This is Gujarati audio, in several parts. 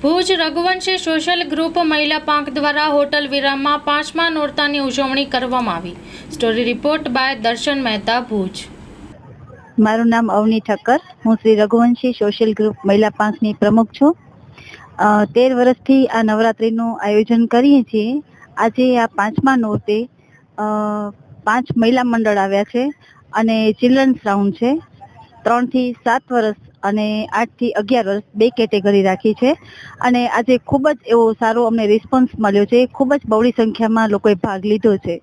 ભુજ રઘુવંશી સોશિયલ ગ્રુપ મહિલા પાંખ દ્વારા હોટલ વિરામમાં પાંચમા નોરતાની ઉજવણી કરવામાં આવી. સ્ટોરી રિપોર્ટ બાય દર્શન મહેતા, ભુજ. મારું નામ અવની ઠક્કર. હું શ્રી રઘુવંશી સોશિયલ ગ્રુપ મહિલા પાંખની પ્રમુખ છું. તેર વર્ષથી આ નવરાત્રિનું આયોજન કરીએ છીએ. આજે આ પાંચમા નોરતે પાંચ મહિલા મંડળ આવ્યા છે અને ચિલ્ડ્રન્સ રાઉન્ડ છે. ત્રણથી સાત વર્ષ અને આઠથી અગિયાર વર્ષ બે કેટેગરી રાખી છે. અને આજે ખૂબ જ એવો સારો અમને રિસ્પોન્સ મળ્યો છે. ખૂબ જ બહોળી સંખ્યામાં લોકોએ ભાગ લીધો છે.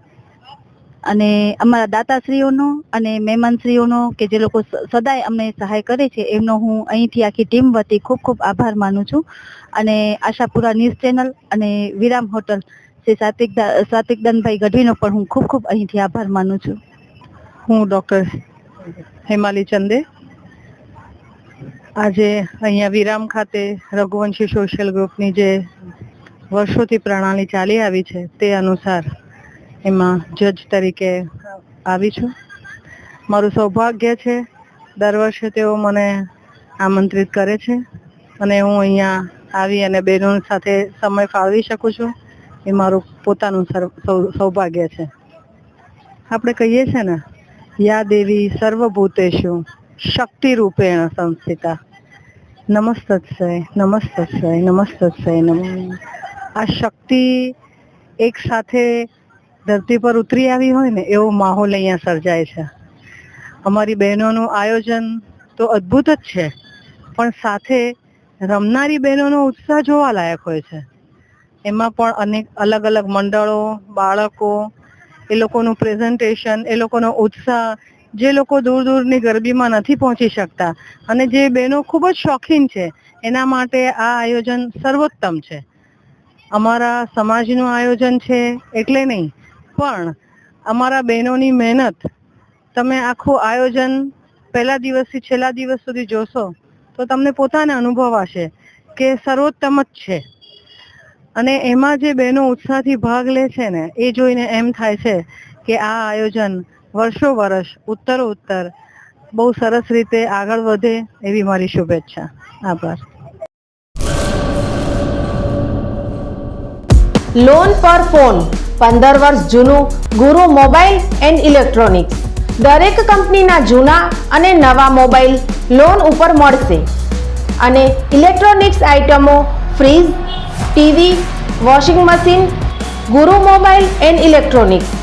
અને અમારા દાતાશ્રીઓનો અને મહેમાનશ્રીઓનો કે જે લોકો સદાય અમને સહાય કરે છે, એમનો હું અહીંથી આખી ટીમ વતી ખૂબ ખૂબ આભાર માનું છું. અને આશાપુરા ન્યૂઝ ચેનલ અને વિરામ હોટલ શ્રી સાત્વિક દનભાઈ ગઢવીનો પણ હું ખૂબ ખૂબ અહીંથી આભાર માનું છું. હું ડૉક્ટર હેમાલી ચંદે. આજે અહીંયા વિરામ ખાતે રઘુવંશી સોશિયલ ગ્રુપની જે વર્ષોથી પ્રણાલી ચાલી આવી છે તે અનુસાર એમાં જજ તરીકે આવી છું. મારું સૌભાગ્ય છે, દર વર્ષે તેઓ મને આમંત્રિત કરે છે અને હું અહીંયા આવી અને બહેનો સાથે સમય ફાળવી શકું છું. એ મારું પોતાનું સૌભાગ્ય છે. આપણે કહીએ છીએ ને, યા દેવી સર્વભૂતેષુ શક્તિ રૂપેણ સંસ્થિતા. નમસ્તસ્ય નમસ્તસ્ય નમસ્તસ્ય નમો આ શક્તિ એક સાથે ધરતી પર ઉતરી આવી હોય ને, એવો માહોલ અહીંયા સર્જાય છે. અમારી બહેનોનું આયોજન તો અદ્ભુત જ છે, પણ સાથે રમનારી બહેનોનો ઉત્સાહ જોવા લાયક હોય છે. એમાં પણ અનેક અલગ અલગ મંડળો, બાળકો, એ લોકોનું પ્રેઝન્ટેશન એ લોકોનો ઉત્સાહ જે લોકો દૂર દૂરની ગરબીમાં નથી પહોંચી શકતા. અને જે બહેનો ખૂબ જ શોખીન છે, એના માટે આ આયોજન સર્વોત્તમ છે. અમારા સમાજનું આયોજન છે એટલે નહીં, પણ અમારા બહેનોની મહેનત તમે આખું આયોજન પહેલા દિવસથી છેલ્લા દિવસ સુધી જોશો, તો તમને પોતાને અનુભવાશે કે સર્વોત્તમ જ છે. અને એમાં જે બહેનો ઉત્સાહથી ભાગ લે છે ને, એ જોઈને એમ થાય છે કે આ આયોજન વર્ષો વર્ષ, ઉત્તરો, ઉત્તર. બહુ સરસ રીતે આગળ વધે એવી મારી શુભેચ્છા. આભાર. લોન પર ફોન પંદર વર્ષ જૂનું ગુરુ મોબાઈલ એન્ડ ઇલેક્ટ્રોનિક્સ. દરેક કંપનીના જૂના અને નવા મોબાઈલ લોન ઉપર મળશે. અને ઇલેક્ટ્રોનિક્સ આઇટમો fridge, TV, washing machine, Guru mobile and electronics.